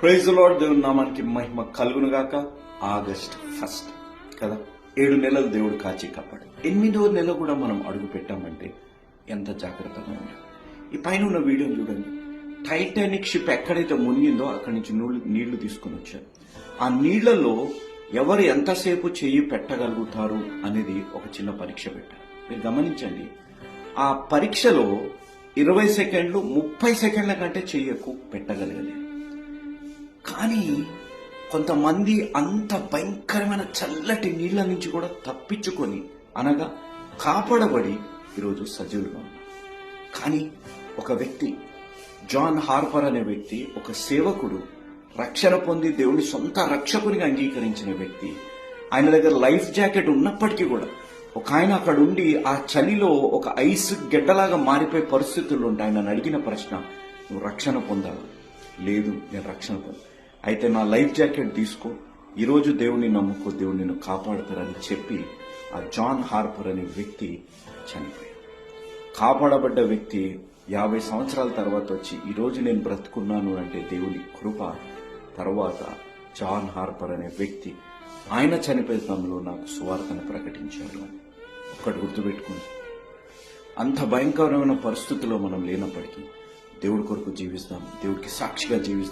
Praise lord దేవుని నామానికి మహిమ కలుగును గాక. ఆగస్ట్ ఫస్ట్ కదా? ఏడు నెలలు దేవుడు కాచి కాపాడు. ఎనిమిదో నెల కూడా మనం అడుగు పెట్టామంటే ఎంత జాగ్రత్తగా ఉండాలి. ఈ పైన ఉన్న వీడియోని చూడండి. టైటానిక్ షిప్ ఎక్కడైతే మునిగిందో అక్కడి నుంచి నీళ్ళు నీళ్ళు తీసుకొని వచ్చారు. ఆ నీళ్ళలో ఎవరు ఎంతసేపు చెయ్యి పెట్టగలుగుతారు అనేది ఒక చిన్న పరీక్ష పెట్టారు. మీరు గమనించండి. ఆ పరీక్షలో ఇరవై సెకండ్లు ముప్పై సెకండ్ల కంటే చెయ్యి ఎక్కువ పెట్టగలగలేదు. కానీ కొంతమంది అంత భయంకరమైన చల్లటి నీళ్ళ నుంచి కూడా తప్పించుకొని అనగా కాపాడబడి ఈరోజు సజీవులుగా కానీ ఒక వ్యక్తి జాన్ హార్పర్ అనే వ్యక్తి ఒక సేవకుడు రక్షణ పొంది దేవుని సొంత రక్షకునిగా అంగీకరించిన వ్యక్తి ఆయన దగ్గర లైఫ్ జాకెట్ ఉన్నప్పటికీ కూడా ఒక ఆయన అక్కడ ఉండి ఆ చలిలో ఒక ఐస్ గెడ్డలాగా మారిపోయే పరిస్థితుల్లో ఉంటే ఆయన అడిగిన ప్రశ్న నువ్వు రక్షణ పొందాలి లేదు నేను రక్షణ పొందా అయితే నా లైఫ్ జాకెట్ తీసుకో. ఈరోజు దేవుని నమ్ముకో దేవుడు నిన్ను కాపాడుతారని చెప్పి ఆ జాన్ హార్పర్ అనే వ్యక్తి చనిపోయాడు. కాపాడబడ్డ వ్యక్తి యాభై సంవత్సరాల తర్వాత వచ్చి ఈరోజు నేను బ్రతుకున్నాను అంటే దేవుని కృప. తర్వాత జాన్ హార్పర్ అనే వ్యక్తి ఆయన చనిపోయే సమయంలో నాకు సువార్తను ప్రకటించాడు. అని ఒక్కటి గుర్తుపెట్టుకుని అంత భయంకరమైన పరిస్థితుల్లో మనం లేనప్పటికీ దేవుడి కొరకు జీవిస్తాం దేవుడికి సాక్షిగా జీవిస్తాం.